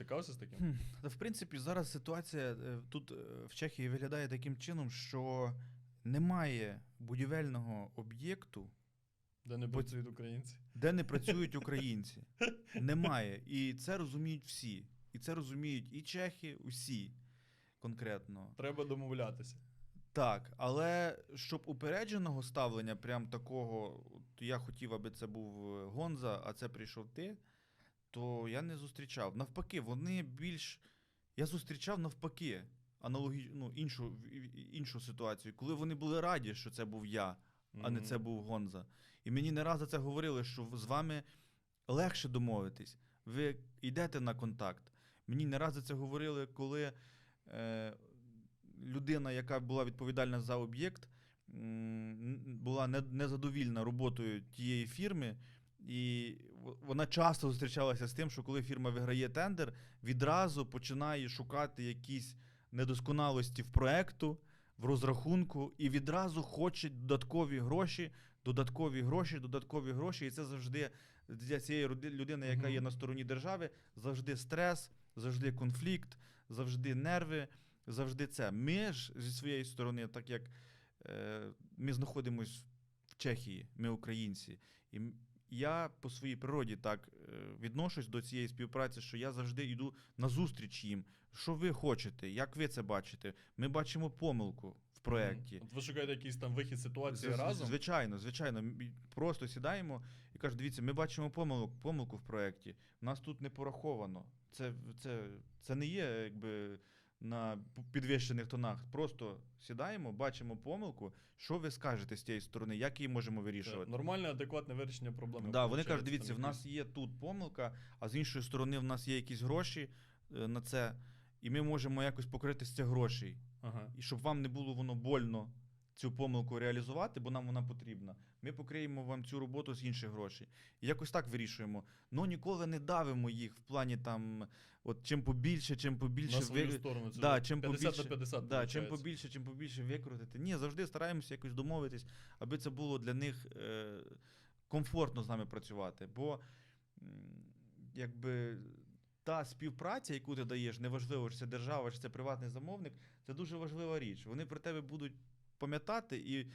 Стикався з таким? Та, В принципі, зараз ситуація е, тут е, в Чехії виглядає таким чином, що немає будівельного об'єкту, Де не Бо- працюють українці? де не працюють українці. Немає. І це розуміють всі. І це розуміють і чехи, усі конкретно. Треба домовлятися. Так, але щоб упередженого ставлення, прям такого, от я хотів, аби це був е, Гонза, а це прийшов ти, то я не зустрічав. Навпаки, вони більш. Я зустрічав навпаки аналогі... ну, іншу, іншу ситуацію, коли вони були раді, що це був я, а не це був Гонза. І мені не раз за це говорили, що з вами легше домовитись. Ви йдете на контакт. Мені не раз за це говорили, коли е, людина, яка була відповідальна за об'єкт, була не- незадовільна роботою тієї фірми. І вона часто зустрічалася з тим, що коли фірма виграє тендер, відразу починає шукати якісь недосконалості в проекту, в розрахунку, і відразу хоче додаткові гроші, додаткові гроші, додаткові гроші. І це завжди для цієї людини, яка є на стороні держави, завжди стрес, завжди конфлікт, завжди нерви, завжди це. Ми ж зі своєї сторони, так як е, ми знаходимося в Чехії, ми українці. І я по своїй природі так е, відношусь до цієї співпраці, що я завжди йду на зустріч їм. Що ви хочете? Як ви це бачите? Ми бачимо помилку в проєкті. Ви шукаєте якийсь там вихід ситуації З- разом. Звичайно, звичайно. Просто сідаємо і кажуть, дивіться, ми бачимо помилку, помилку в проєкті. Нас тут не пораховано. Це, це, це не є якби на підвищених тонах. Просто сідаємо, бачимо помилку. Що ви скажете з тієї сторони? Як її можемо Це вирішувати? нормальне, адекватне вирішення проблеми. Да, вони кажуть, дивіться, в нас є тут помилка, а з іншої сторони, в нас є якісь гроші е, на це, і ми можемо якось покрити з цих грошей. Ага. І щоб вам не було воно больно цю помилку реалізувати, бо нам вона потрібна. Ми покриємо вам цю роботу з інших грошей. І якось так вирішуємо. Ну ніколи не давимо їх в плані там, от чим побільше, чим побільше На свою ви- сторону. Це Да, чим 50 побільше, на 50 да, чим побільше, чим побільше викрутити. Ні, завжди стараємося якось домовитись, аби це було для них е, комфортно з нами працювати. Бо якби. Та співпраця, яку ти даєш, неважливо, чи це держава, чи це приватний замовник, це дуже важлива річ. Вони про тебе будуть пам'ятати і